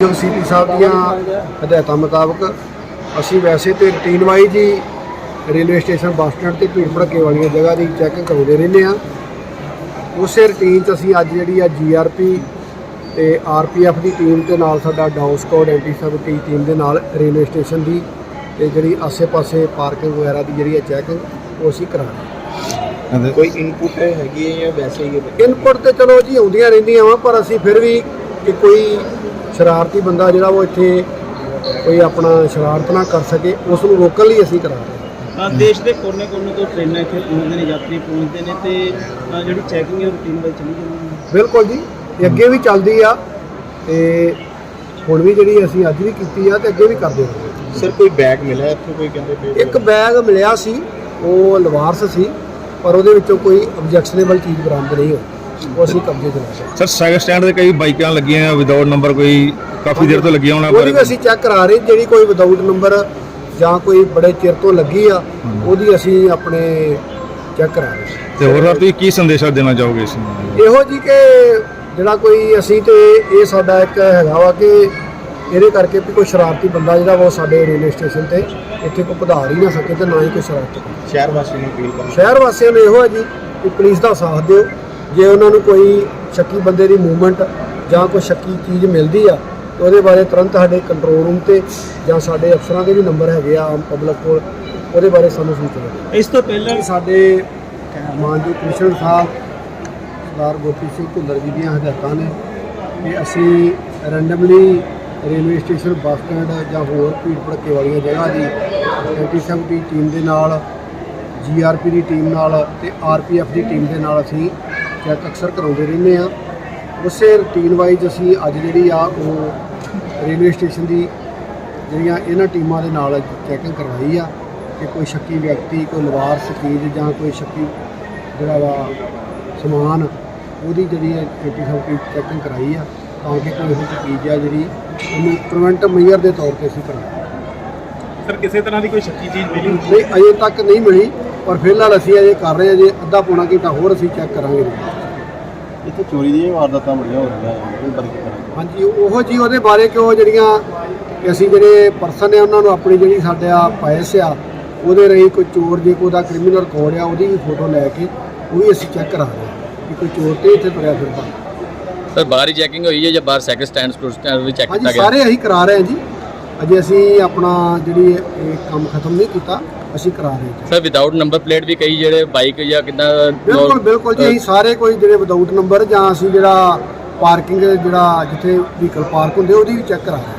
ਮਾਨਯੋਗ ਸੀਪੀ ਸਾਹਿਬ ਦੀਆਂ ਹਦਾਇਤਾਂ ਮੁਤਾਬਕ ਅਸੀਂ ਵੈਸੇ ਤੇ ਰੂਟੀਨ ਵਾਈਜ਼ ਹੀ ਰੇਲਵੇ ਸਟੇਸ਼ਨ ਬੱਸ ਸਟੈਂਡ ਤੇ ਭੀੜ ਭੜੱਕੇ ਵਾਲੀਆਂ ਜਗ੍ਹਾ ਦੀ ਚੈਕਿੰਗ ਕਰਾਉਂਦੇ ਰਹਿੰਦੇ ਆ ਉਸੇ ਰੂਟੀਨ 'ਚ ਅਸੀਂ ਅੱਜ ਜਿਹੜੀ ਆ ਜੀਆਰਪੀ ਤੇ ਆਰਪੀਐਫ ਦੀ ਟੀਮ ਤੇ ਨਾਲ ਸਾਡਾ dog squad anti sabotage team ਦੇ ਨਾਲ ਰੇਲਵੇ ਸਟੇਸ਼ਨ ਦੀ ਤੇ ਜਿਹੜੀ ਆਸੇ-ਪਾਸੇ ਪਾਰਕਿੰਗ ਵਗੈਰਾ ਦੀ ਜਿਹੜੀ ਹੈ ਚੈਕਿੰਗ ਉਹ ਅਸੀਂ ਕਰਾ ਰਹੇ ਹਾਂ। ਕੋਈ ਇਨਪੁਟ ਹੈਗੀ ਹੈ ਜਾਂ ਵੈਸੇ ਹੈ ਇਨਪੁਟ ਤੇ ਚਲੋ ਜੀ ਆਉਂਦੀਆਂ ਰਹਿੰਦੀਆਂ ਵਾ ਪਰ ਅਸੀਂ ਫਿਰ ਵੀ ਕਿ ਕੋਈ ਸ਼ਰਾਰਤੀ ਬੰਦਾ ਜਿਹੜਾ ਉਹ ਇੱਥੇ ਕੋਈ ਆਪਣਾ ਸ਼ਰਾਰਤ ਨਾ ਕਰ ਸਕੇ ਉਸ ਨੂੰ ਰੋਕਣ ਲਈ ਅਸੀਂ ਕਰਾ ਰਹੇ ਹਾਂ ਅ, ਦੇਸ਼ ਦੇ ਕੋਨੇ-ਕੋਨੇ ਤੋਂ ਟ੍ਰੇਨਾਂ ਇੱਥੇ ਪਹੁੰਚਦੇ ਨੇ ਯਾਤਰੀ ਪਹੁੰਚਦੇ ਨੇ ਤੇ ਅ, ਜਿਹੜੀ ਚੈਕਿੰਗ ਹੈ ਰੂਟੀਨ ਵਿੱਚ ਚੱਲੀ ਜਾਂਦੀ ਹੈ। ਬਿਲਕੁਲ ਜੀ ਇਹ ਅੱਗੇ ਵੀ ਚੱਲਦੀ ਆ ਤੇ ਹੁਣ ਵੀ ਜਿਹੜੀ ਅਸੀਂ ਅੱਜ ਵੀ ਕੀਤੀ ਆ ਤੇ ਅੱਗੇ ਵੀ ਕਰਦੇ ਹਾਂ ਸਰ ਕੋਈ ਬੈਗ ਮਿਲਿਆ ਇੱਥੇ? ਕੋਈ ਕਹਿੰਦੇ ਪਏ ਇੱਕ ਬੈਗ ਮਿਲਿਆ ਸੀ ਉਹ ਲਵਾਰਸ ਸੀ ਪਰ ਉਹਦੇ ਵਿੱਚੋਂ ਕੋਈ ਆਬਜੈਕਸ਼ਨੇਬਲ ਚੀਜ਼ ਬਰਾਮਦ ਨਹੀਂ ਹੋਈ। ਉਹ ਅਸੀਂ ਕਬਜ਼ੇ 'ਚ ਲੈ ਲਿਆ ਸਰ ਸਾਈਕਲ ਸਟੈਂਡ ਤੇ ਕਈ ਬਾਈਕਾਂ ਲੱਗੀਆਂ ਵਿਦਆਊਟ ਨੰਬਰ ਕੋਈ ਕਾਫੀ ਦੇਰ ਤੋਂ ਲੱਗੀਆਂ ਉਹਨਾਂ ਉਹਦੀ ਵੀ ਅਸੀਂ ਚੈੱਕ ਕਰਾ ਰਹੇ ਜਿਹੜੀ ਕੋਈ ਵਿਦਆਊਟ ਨੰਬਰ ਜਾਂ ਕੋਈ ਬੜੇ ਚਿਰ ਤੋਂ ਲੱਗੀ ਆ ਉਹਦੀ ਅਸੀਂ ਆਪਣੇ ਚੈੱਕ ਕਰਾ ਰਹੇ ਤੇ ਹੋਰ ਸਰ ਤੁਸੀਂ ਕੀ ਸੰਦੇਸ਼ਾ ਦੇਣਾ ਚਾਹੋਗੇ ਇਸ ਨੂੰ? ਇਹੋ ਜੀ ਕਿ ਜਿਹੜਾ ਕੋਈ ਅਸੀਂ ਤੇ ਇਹ ਸਾਡਾ ਇੱਕ ਹੈਗਾ ਵਾ ਕਿ ਇਹਦੇ ਕਰਕੇ ਵੀ ਕੋਈ ਸ਼ਰਾਰਤੀ ਬੰਦਾ ਜਿਹੜਾ ਵਾ ਉਹ ਸਾਡੇ ਰੇਲਵੇ ਸਟੇਸ਼ਨ ਤੇ ਇੱਥੇ ਕੋਈ ਪਧਾਰ ਹੀ ਨਾ ਸਕੇ ਤੇ ਨਾ ਹੀ ਕੋਈ ਸ਼ਰਾਰਤ ਕਰੇ। ਸ਼ਹਿਰ ਵਾਸੀਆਂ ਨੂੰ ਅਪੀਲ ਕਰਨਾ ਸ਼ਹਿਰ ਵਾਸੀਆਂ ਨੂੰ ਇਹੋ ਹੈ ਜੀ ਕਿ ਪੁਲਿਸ ਦਾ ਸਾਥ ਦਿਓ। ਜੇ ਉਹਨਾਂ ਨੂੰ ਕੋਈ ਸ਼ੱਕੀ ਬੰਦੇ ਦੀ ਮੂਵਮੈਂਟ ਜਾਂ ਕੋਈ ਸ਼ੱਕੀ ਚੀਜ਼ ਮਿਲਦੀ ਆ ਤਾਂ ਉਹਦੇ ਬਾਰੇ ਤੁਰੰਤ ਸਾਡੇ ਕੰਟਰੋਲ ਰੂਮ ਤੇ ਜਾਂ ਸਾਡੇ ਅਫਸਰਾਂ ਦੇ ਵੀ ਨੰਬਰ ਹੈਗੇ ਆ ਆਮ ਪਬਲਿਕ ਕੋਲ ਉਹਦੇ ਬਾਰੇ ਸਾਨੂੰ ਸੂਚਨਾ ਦਿਓ। ਇਸ ਤੋਂ ਪਹਿਲਾਂ ਸਾਡੇ ਮਾਨਯੋਗ ਕਮਿਸ਼ਨਰ ਸਾਹਿਬ ਸਰਦਾਰ ਗੋਪੀ ਸਿੰਘ ਭੁੱਲਰ ਜੀ ਦੀਆਂ ਹਦਾਇਤਾਂ ਨੇ ਕਿ ਅਸੀਂ randomly railway station bus stand ਜਾਂ ਹੋਰ ਭੀੜ ਭੜੱਕੇ ਵਾਲੀਆਂ ਜਗ੍ਹਾ ਦੀ ਐਂਟੀ ਸੈਫਟੀ ਟੀਮ ਦੇ ਨਾਲ ਜੀਆਰਪੀ ਦੀ ਟੀਮ ਨਾਲ ਤੇ ਆਰਪੀਐਫ ਦੀ ਟੀਮ ਦੇ ਨਾਲ ਅਸੀਂ ਚੈੱਕ ਅਕਸਰ ਕਰਾਉਂਦੇ ਰਹਿੰਦੇ ਆ ਉਸੇ ਰੂਟੀਨ ਵਾਈਜ਼ ਅਸੀਂ ਅੱਜ ਜਿਹੜੀ ਆ ਉਹ ਰੇਲਵੇ ਸਟੇਸ਼ਨ ਦੀ ਜਿਹੜੀਆਂ ਇਹਨਾਂ ਟੀਮਾਂ ਦੇ ਨਾਲ ਚੈਕਿੰਗ ਕਰਵਾਈ ਆ ਕਿ ਕੋਈ ਸ਼ੱਕੀ ਵਿਅਕਤੀ ਕੋਈ ਲਵਾਰਸ ਚੀਜ਼ ਜਾਂ ਕੋਈ ਸ਼ੱਕੀ ਜਿਹੜਾ ਵਾ ਸਮਾਨ ਉਹਦੀ ਜਿਹੜੀ ਹੈ ਐਂਟੀ ਸੈਫਟੀ ਚੈਕਿੰਗ ਕਰਾਈ ਆ ਤਾਂ ਕਿ ਕੋਈ ਇਹੋ ਜਿਹੀ ਚੀਜ਼ ਆ ਜਿਹੜੀ ਉਹਨੂੰ ਪ੍ਰੀਵੈਂਟ ਮੇਜਰ ਦੇ ਤੌਰ ਤੇ ਅਸੀਂ ਕਰਾਂਗੇ। ਸਰ ਕਿਸੇ ਤਰ੍ਹਾਂ ਦੀ ਕੋਈ ਸ਼ੱਕੀ ਚੀਜ਼ ਮਿਲੀ? ਨਹੀਂ ਅਜੇ ਤੱਕ ਨਹੀਂ ਮਿਲੀ। ਪਰ ਫਿਲਹਾਲ ਅਸੀਂ ਅਜੇ ਕਰ ਰਹੇ ਹਾਂ ਜੇ ਅੱਧਾ ਪੌਣਾ ਘੰਟਾ ਹੋਰ ਅਸੀਂ ਚੈੱਕ ਕਰਾਂਗੇ। ਇੱਥੇ ਚੋਰੀ ਦੀਆਂ ਵਾਰਦਾਤਾਂ ਬੜੀਆਂ ਹੋ ਰਹੀਆਂ ਹਾਂਜੀ ਉਹੋ ਜੀ ਉਹਦੇ ਬਾਰੇ ਕਿ ਉਹ ਜਿਹੜੀਆਂ ਕਿ ਅਸੀਂ ਜਿਹੜੇ ਪਰਸਨ ਨੇ ਉਹਨਾਂ ਨੂੰ ਆਪਣੀ ਜਿਹੜੀ ਸਾਡਾ ਪੈਸ ਆ ਉਹਦੇ ਰਹੀ ਕੋਈ ਚੋਰ ਜੇ ਕੋਈ ਉਹਦਾ ਕ੍ਰਿਮੀਨਲ ਰਿਕਾਰਡ ਆ ਉਹਦੀ ਵੀ ਫੋਟੋ ਲੈ ਕੇ ਉਹ ਵੀ ਅਸੀਂ ਚੈੱਕ ਕਰਾ ਰਹੇ ਹਾਂ ਕਿ ਕੋਈ ਚੋਰ ਤੇ ਇੱਥੇ ਤੁਰਿਆ ਫਿਰਦਾ। ਸਰ ਬਾਹਰ ਹੀ ਚੈਕਿੰਗ ਹੋਈ ਹੈ ਜਾਂ ਬਾਹਰ ਸਾਈਕਲ ਸਟੈਂਡ ਸਕੂਲ ਸਟੈਂਡ ਵੀ ਚੈੱਕ ਕੀਤਾ ਹਾਂਜੀ ਗਿਆ? ਸਾਰੇ ਅਸੀਂ ਕਰਾ ਰਹੇ ਹਾਂ ਜੀ। ਅਜੇ ਅਸੀਂ ਆਪਣਾ ਜਿਹੜੀ ਇਹ ਕੰਮ ਖਤਮ ਨਹੀਂ ਕੀਤਾ ਅਸੀਂ ਕਰਾ ਰਹੇ ਹਾਂ। ਸਰ ਵਿਦਆਊਟ ਨੰਬਰ ਪਲੇਟ ਵੀ ਕਈ ਜਿਹੜੇ ਬਾਈਕ ਜਾਂ ਕਿੱਦਾਂ ਬਿਲਕੁਲ ਬਿਲਕੁਲ ਜੀ ਅਸੀਂ ਸਾਰੇ ਕੋਈ ਜਿਹੜੇ ਵਿਦਆਊਟ ਨੰਬਰ ਜਾਂ ਅਸੀਂ ਜਿਹੜਾ ਪਾਰਕਿੰਗ ਜਿਹੜਾ ਜਿੱਥੇ ਵਹੀਕਲ ਪਾਰਕ ਹੁੰਦੇ ਉਹਦੀ ਵੀ ਚੈੱਕ ਕਰਾ ਰਹੇ ਹਾਂ।